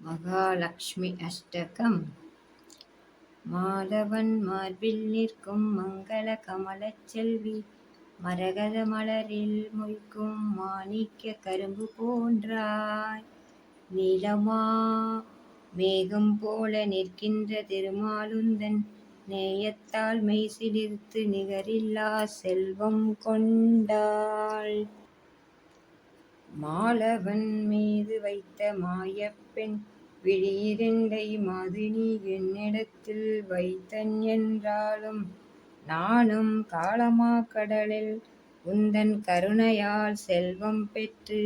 மகாலட்சுமி அஷ்டகம். மாதவன் மார்பில் நிற்கும் மங்கள கமல செல்வி மரகத மலரில் மொய்க்கும் மாணிக்க கரும்பு போன்றாய். நீளமா மேகம் போல நிற்கின்ற திருமாலுந்தன் நேயத்தால் மெய் சிலிர்த்து நிகரில்லா செல்வம் கொண்டாள். மாலவன் மீது வைத்த மாயப்பெண் விழியிரண்டை மாது நீ என்னிடத்தில் வைத்தன் என்றாலும் நானும் காலமா கடலில் உந்தன் கருணையால் செல்வம் பெற்று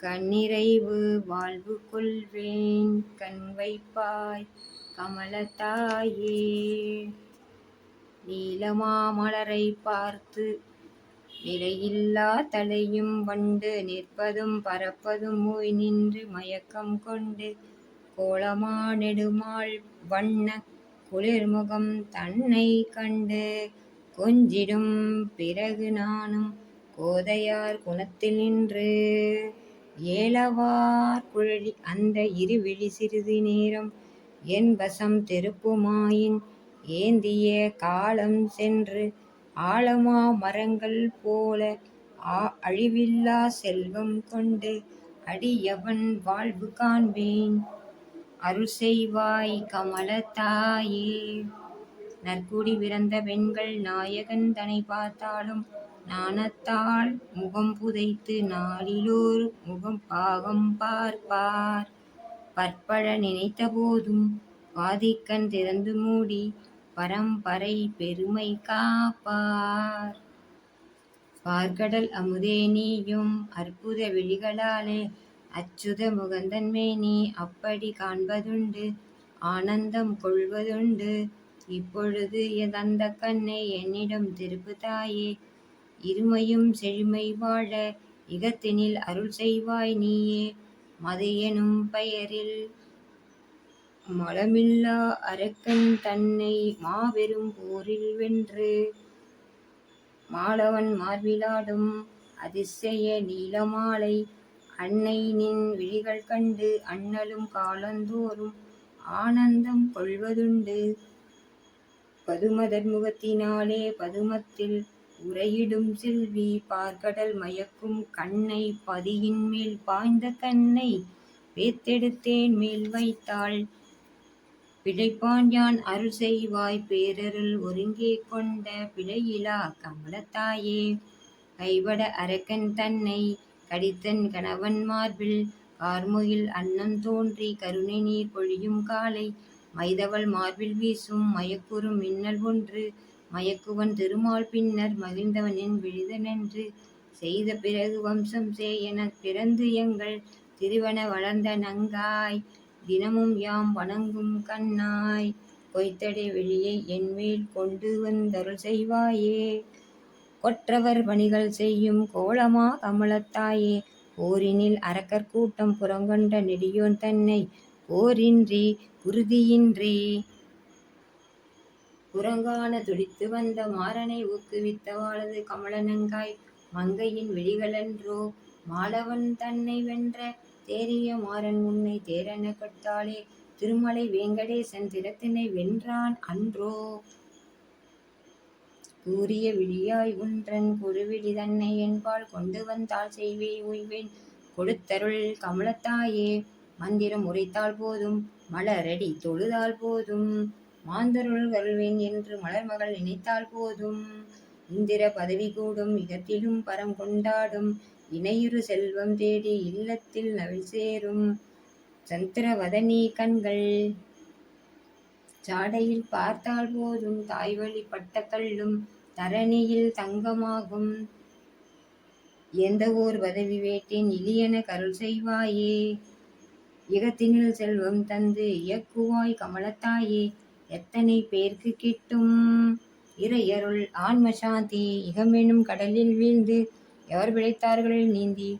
கண்ணிறைவு வாழ்வு கொள்வேன். கண் வைப்பாய் கமலத்தாயே. நீலமா மலரை பார்த்து நிலையில்லா தலையும் வண்டு நிற்பதும் பறப்பதும் போய் நின்று மயக்கம் கொண்டு கோலமா நெடுமாள் வண்ண குளிர்முகம் தன்னை கண்டு கொஞ்சிடும் பிறகு நானும் கோதையார் குணத்தில் நின்று ஏலவார் குழலி அந்த இருவிழி சிறிது நேரம் என் வசம் திருப்புமாயின் ஏந்திய காலம் சென்று ஆழமா மரங்கள் போல அழிவில்லா செல்வம் கொண்டு அடியவன் வாழ்வு காண்பேன். அருள் செய்வாய் கமலத்தாயே. நற்குடி பிறந்த பெண்கள் நாயகன் தனை பார்த்தாலும் நாணத்தால் முகம் புதைத்து நாளிலோர் முகம் பாகம் பார்ப்பார். பற்பழ நினைத்த போதும் பாதிக்கண் திறந்து மூடி பரம்பரை பெருமை காப்பார். பார்க்கடல் அமுதே நீயும் அற்புத விழிகளாலே அச்சுத முகந்தன்மே நீ அப்படி காண்பதுண்டு ஆனந்தம் கொள்வதுண்டு. இப்பொழுது எதந்த கண்ணை என்னிடம் திருப்பு தாயே இருமையும் செழுமை வாழ இகத்தினில் அருள் செய்வாய் நீயே. மது எனும் பெயரில் மலமில்லா அரக்கன் தன்னை மாபெரும் போரில் வென்று மாலவன் மார்பிலாடும் அதிசய நீலமாலை அன்னை நின் விழிகள் கண்டு அண்ணலும் காலந்தோறும் ஆனந்தம் கொள்வதுண்டு. பதுமதர் முகத்தினாலே பதுமத்தில் உரையிடும் செல்வி பார்கடல் மயக்கும் கண்ணை பதியின் மேல் பாய்ந்த கண்ணை பேத்தெடுத்தேன் மேல் வைத்தாள். பிழைப்பான் யான் அருள் செய்வாய் பேரருள் ஒருங்கே கொண்ட பிழையிலா கமலத்தாயே. கைவட அரக்கன் தன்னை கடித்தன் கணவன் மார்பில் கார்முகில் அன்னம் தோன்றி கருணை நீர் பொழியும் காலை. மைதவள் மார்பில் வீசும் மயக்குறும் மின்னல் ஒன்று மயக்குவன் திருமால் பின்னர் மகிழ்ந்தவனின் விழிதனென்று செய்த பிறகு வம்சம் என பிறந்து எங்கள் திருவன வளர்ந்த நங்காய் தினமும் யாம் வணங்கும் கண்ணாய் கொய்த்தடை வெளியை என்மேல் கொண்டு வந்தருள் செய்வாயே. கொற்றவர் பணிகள் செய்யும் கோலமா கமலத்தாயே. போரினில் அரக்கர் கூட்டம் புறங்கொண்ட நெடியோன் தன்னை போரின்றி உறுதியின்றி. புறங்கான துடித்து வந்த மாறனை ஊக்குவித்தவாளது கமலனங்காய் மங்கையின் விழிகளன்றோ மாலவன் தன்னை வென்ற தேறிய மாறன் உன்னை தேரென கட்டாளே திருமலை வேங்கடேசன் திறத்தினை வென்றான் அன்றோ? கூறிய விழியாய் உன்றன் குருவிழி தன்னை என்பால் கொண்டு வந்தால் செய்வே உய்வேன். கொடுத்தருள் கமலத்தாயே மந்திரம் உரைத்தால் போதும் மலரடி தொழுதால் போதும் மாந்தருள் வருவேன் என்று மலர்மகள் நினைத்தால் போதும். இந்திர பதவி கூடும் இகத்திலும் பரம் கொண்டாடும் இணையுறு செல்வம் தேடி இல்லத்தில் நவில் சேரும் சந்திரவதனி கண்கள். சாடையில் பார்த்தால் போதும் தாய்வழி பட்ட கல்லும் தரணியில் தங்கமாகும். எந்த ஓர் பதவி வேட்டின் இலியன கருள் செய்வாயே. இகத்தினில் செல்வம் தந்து இயக்குவாய் கமலத்தாயே. எத்தனை பேர்க்கு கிட்டும் இறையருள் ஆன்ம சாந்தி இகமெனும் கடலில் வீழ்ந்து எவர் பிழைத்தார்களில் நீந்தி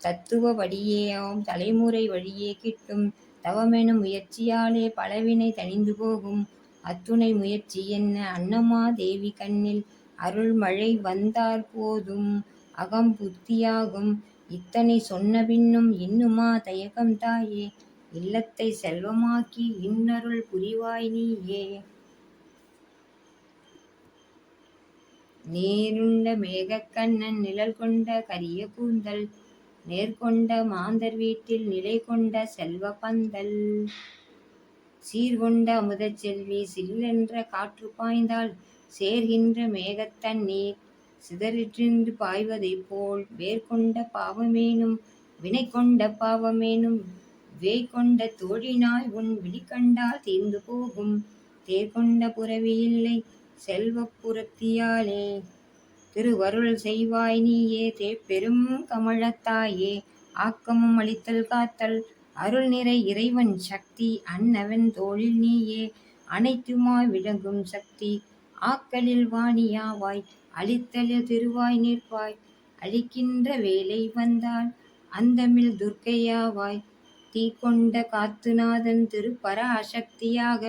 தத்துவ வழியேயாம் தலைமுறை வழியே கிட்டும் தவமெனும் முயற்சியாலே பலவினை தணிந்து போகும். அத்துணை முயற்சி என்ன? அன்னமா தேவி கண்ணில் அருள் மழை வந்தார் போதும். அகம் புத்தியாகும். இத்தனை சொன்ன பின்னும் இன்னுமா தயக்கம் தாயே? இல்லத்தை செல்வமாக்கி இன்னருள் புரிவாய் நீயே. நீருண்ட மேகக்கண்ணன் நிழல் கொண்ட கரிய கூந்தல் நேர்கொண்ட மாந்தர் வீட்டில் நிலை கொண்ட செல்வ பந்தல். சீர்கொண்ட அமுதச் செல்வி சில்லென்ற காற்று பாய்ந்தால் சேர்கின்ற மேகத்தண்ணீர் சிதறிற்றின்று பாய்வதைப் போல் வேர்கொண்ட பாவமேனும் வினை கொண்ட பாவமேனும் வேய் கொண்ட தோழினாய் உன் விழிகண்டால் தீர்ந்து போகும் தேர்கொண்ட புறவி இல்லை செல்வப் புரத்தியாலே திருவருள் செய்வாய் நீயே தே பெரும் கமலத்தாயே ஆக்கமும் அளித்தல் காத்தல். அருள் நிறை இறைவன் சக்தி அன்னவன் தோளில் நீயே அனைத்துமாய் விளங்கும் சக்தி. ஆக்கலில் வாணியாவாய் அளித்தலில் திருவாய் நிற்பாய். அளிக்கின்ற வேலை வந்தால் அந்தமில் துர்க்கையாவாய். தீக்கொண்ட காத்துநாதன் திருப்பராசக்தியாக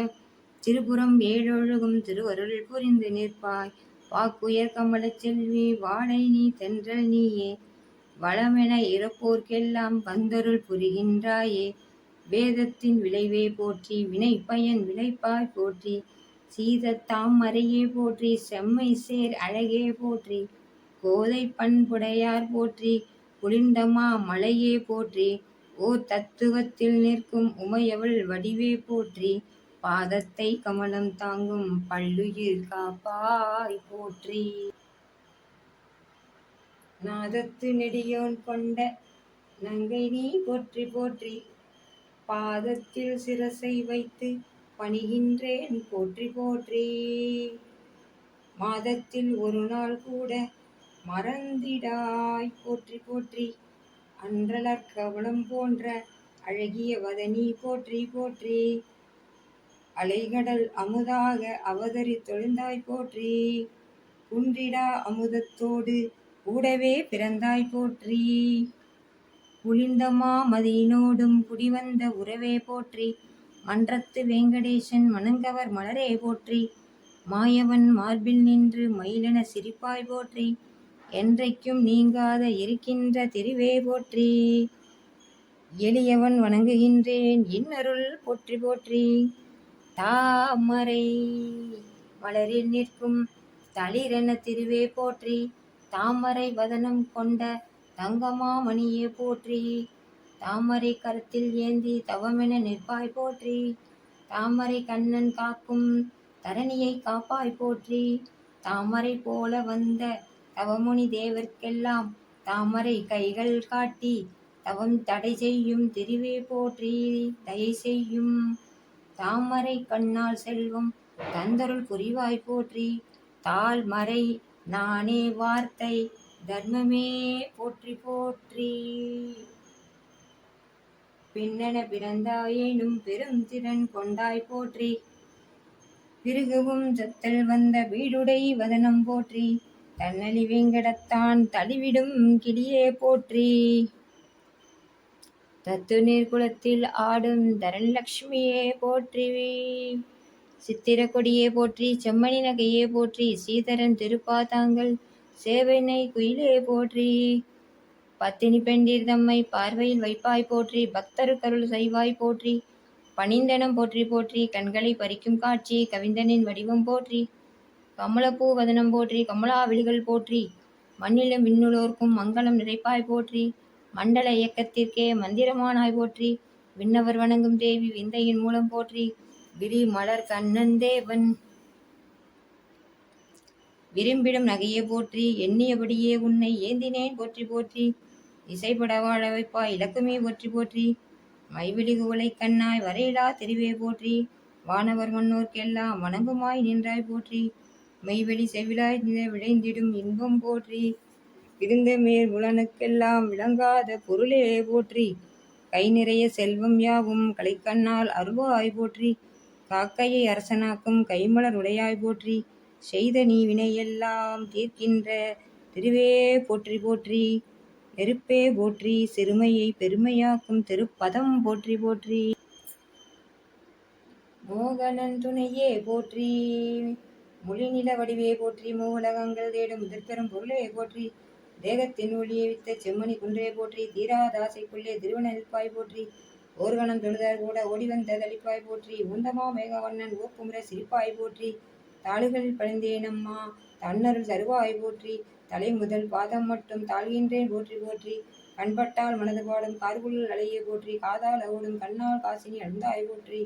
திருபுறம் ஏழொழுகும் திருவருள் புரிந்து நிற்பாய். வாக்குயர் கமலச் செல்வி வாழை நீ தென்றல் நீயே. வளமென இறப்போர்க்கெல்லாம் வந்தருள் புரிகின்றாயே. வேதத்தின் விளைவே போற்றி வினை பயன் விளைப்பாய் போற்றி. சீதத்தாம் மறையே போற்றி செம்மை சேர் அழகே போற்றி. கோதை பண்புடையார் போற்றி குளிர்ந்தமா மலையே போற்றி. ஓர் தத்துவத்தில் நிற்கும் உமையவள் வடிவே போற்றி. பாதத்தை கமலம் தாங்கும் பல்லுயிர் காப்பாய் போற்றி. நாதத்து நெடியோன் கொண்ட நங்கை நீ போற்றி போற்றி. பாதத்தில் சிரசை வைத்து பணிகின்றேன் போற்றி போற்றி. மாதத்தில் ஒரு நாள் கூட மறந்திடாய் போற்றி போற்றி. அன்றலர் கவனம் போன்ற அழகிய வதனி போற்றி போற்றி. அலைகடல் அமுதாக அவதரித்தொழுந்தாய் போற்றி. குன்றிடா அமுதத்தோடு கூடவே பிறந்தாய் போற்றி. குளிர்ந்தமா மதியினோடும் குடிவந்த உறவே போற்றி. மன்றத்து வேங்கடேசன் மணங்கவர் மலரே போற்றி. மாயவன் மார்பில் நின்று மயிலென சிரிப்பாய் போற்றி. என்றைக்கும் நீங்காத இருக்கின்ற திருவே போற்றி. எளியவன் வணங்குகின்றேன் இன்னருள் போற்றி போற்றி. தாமரை. வளரில் நிற்கும் தளிரென திருவே போற்றி தாமரை வதனம் கொண்ட தங்கமாமணியே போற்றி. தாமரை கருத்தில் ஏந்தி தவமென நிற்பாய் போற்றி தாமரை கண்ணன் காக்கும் தரணியை காப்பாய் போற்றி. தாமரை போல வந்த தவமுனி தேவர்க்கெல்லாம் தாமரை கைகள் காட்டி தவம் தடை செய்யும் திருவே போற்றி. தயை செய்யும் தாமரை கண்ணால் செல்வம் தந்தருள் புரிவாய் போற்றி. தாழ்மறை நானே வார்த்தை தர்மமே போற்றி போற்றி. பின்னென பிறந்தாயேனும் பெரும் திறன் கொண்டாய் போற்றி. பிறகுவும் சத்தல் வந்த வீடுடை வதனம் போற்றி. தன்னலி வேங்கடத்தான் தளிவிடும் கிளியே போற்றி. தத்து நீர்குளத்தில் ஆடும் தரலட்சுமியே போற்றி சித்திரக்கொடியே போற்றி செம்மணி நகையே போற்றி சீதரன் திருப்பாதாங்கள் சேவனை குயிலே போற்றி. பத்தினி பெண்டீர் தம்மை பார்வையில் வைப்பாய் போற்றி பக்தரு கருள் செய்வாய் போற்றி. பணிந்தனம் போற்றி போற்றி கண்களை பறிக்கும் காட்சி கவிந்தனின் வடிவம் போற்றி. கமலப்பூ வதனம் போற்றி கமலா விழிகள் போற்றி. மண்ணிலும் விண்ணுலோர்க்கும் மங்களம் நிறைப்பாய் போற்றி. மண்டல இயக்கத்திற்கே மந்திரமானாய் போற்றி. விண்ணவர் வணங்கும் தேவி விந்தையின் மூலம் போற்றி. விரி மலர் கண்ணன் தேவன் விரும்பிடும் நகையே போற்றி. எண்ணியபடியே உன்னை ஏந்தினேன் போற்றி போற்றி. இசைப்பட வாழ வைப்பாய் இலக்குமே போற்றி போற்றி. மைவிழிகு உலை கண்ணாய் வரையிலா தெரிவே போற்றி. வானவர் மன்னோர்க்கெல்லாம் வணங்குமாய் நின்றாய் போற்றி. மெய்வெளி செவிலாய் விளைந்திடும் இன்பம் போற்றி. விருந்த மேல் முலனுக்கெல்லாம் விளங்காத பொருளே போற்றி. கை நிறைய செல்வம் யாவும் கலைக்கண்ணால் அருவாய் போற்றி. காக்கையை அரசனாக்கும் கைமலர் உடையாய் போற்றி. செய்த நீ வினையெல்லாம் தீர்க்கின்ற திருவே போற்றி போற்றி. நெருப்பே போற்றி சிறுமையை பெருமையாக்கும் திருப்பதம் போற்றி போற்றி. மோகனன் துணையே போற்றி. மொழிநில வடிவே போற்றி. மூலகங்கள் தேடும் முதற்பெரும் பொருளே போற்றி. தேகத்தின் ஒளியை வித்த செம்மணி குன்றையை போற்றி தீராதாசைக்குள்ளே திருவன நிற்பாய் போற்றி ஓர்கணம் தொழுதார் கூட ஓடி வந்த தளிப்பாய் போற்றி உந்தமா மேகவண்ணன் ஓப்புமுற சிரிப்பாய் போற்றி தாளுகளில் பழிந்தேனம்மா தன்னருள் சருவாய் போற்றி தலை முதல் பாதம் மட்டும் தாழ்கின்றேன் போற்றி போற்றி கண்பட்டால் மனது பாடும் கார்குழல் அலைய போற்றி காதால் ஓடும் கண்ணால் காசினி அழுந்தாய் போற்றி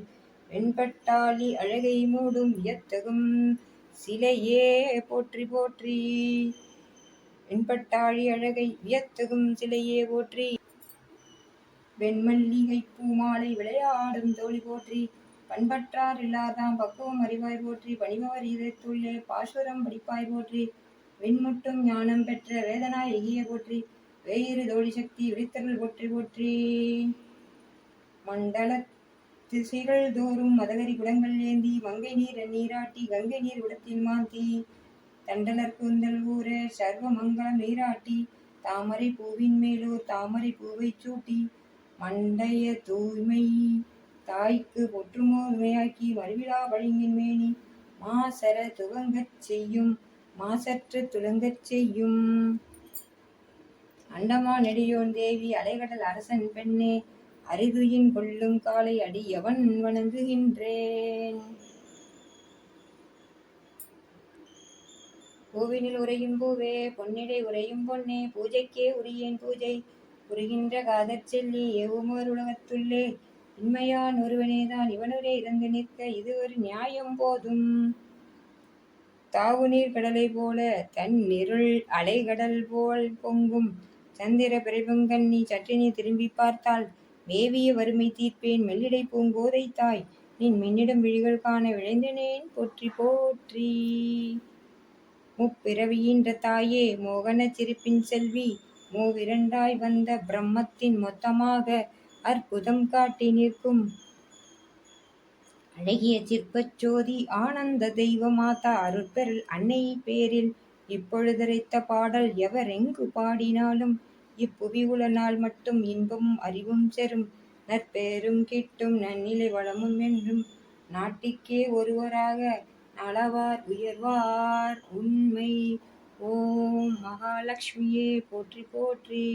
வெண்பட்டாளி அழகை மூடும் வியத்தகும் சிலையே போற்றி போற்றி. வெண்பட்டாழி அழகை வியத்தகும் சிலையே போற்றி. வெண்மல்லிகை பூமாலை விளையாடும் தோழி போற்றி. பண்பற்றார் இல்லாதாம் பக்குவம் அறிவாய் போற்றி. பணிபவர் இதத்துள்ளே பாசுரம் படிப்பாய் போற்றி. விண்முட்டும் ஞானம் பெற்ற வேதனாய் எகிய போற்றி. வேயிறு தோழி சக்தி விழித்தருள் போற்றி போற்றி. மண்டல திசைகள் தோறும் மதகரி குடங்கள் ஏந்தி மங்கை நீர் நீராட்டி கங்கை நீர் உடத்தில் மாந்தி தண்டனர் கூந்தல் ஊர சர்வமங்கலம் நீராட்டி தாமரை பூவின் மேலோர் தாமரை பூவை சூட்டி மண்டைய தூய்மை தாய்க்கு பொற்றுமோர் உண்மையாக்கி மறுவிழா பழிங்கின் மேனி மாசர துவங்கச் செய்யும் மாசற்ற துலங்கச் செய்யும். அண்டமா நெடியோன் தேவி அலைகடல் அரசன் பெண்ணே அரிதுயின் கொள்ளும் காலை அடியவன் வணங்குகின்றேன்? பூவினில் உரையும் பூவே பொன்னிடை உரையும் பொன்னே பூஜைக்கே உரியேன் பூஜை. புரிகின்ற காதற் செல்லி ஏவுமோர் உலகத்துள்ளே இன்மையான் ஒருவனேதான் இவனுரே இறந்து நிற்க இது ஒரு நியாயம் போதும். தாவுநீர் கடலை போல தன் இருள் அலைகடல் போல் பொங்கும். சந்திர பிறப்புங்கண்ணி சற்றினி திரும்பி பார்த்தால் வேவிய வறுமை தீர்ப்பேன் மெல்லிடை பூங்கோதை தாய். நின் மின்னிடம் விழிகள் காண விழைந்தனேன் போற்றி போற்றி. முப்பிறவியின்ற தாயே மோகன சிரிப்பின் செல்வி மூவிரண்டாய் வந்த பிரம்மத்தின் மொத்தமாக அற்புதம் காட்டி நிற்கும். அழகிய சிற்பச்சோதி ஆனந்த தெய்வ மாதா அருட்பெருள் அன்னை பேரில் இப்பொழுதரைத்த பாடல் எவரெங்கு பாடினாலும் இப்புவி உலனால் மட்டும் இன்பமும் அறிவும் செரும். நற்பேரும் கிட்டும் நன்னிலை வளமும் என்றும் நாட்டிற்கே ஒருவராக அளவார் உயர்வார் உண்மை. ஓம் மகாலட்சுமியே போற்றி போற்றி.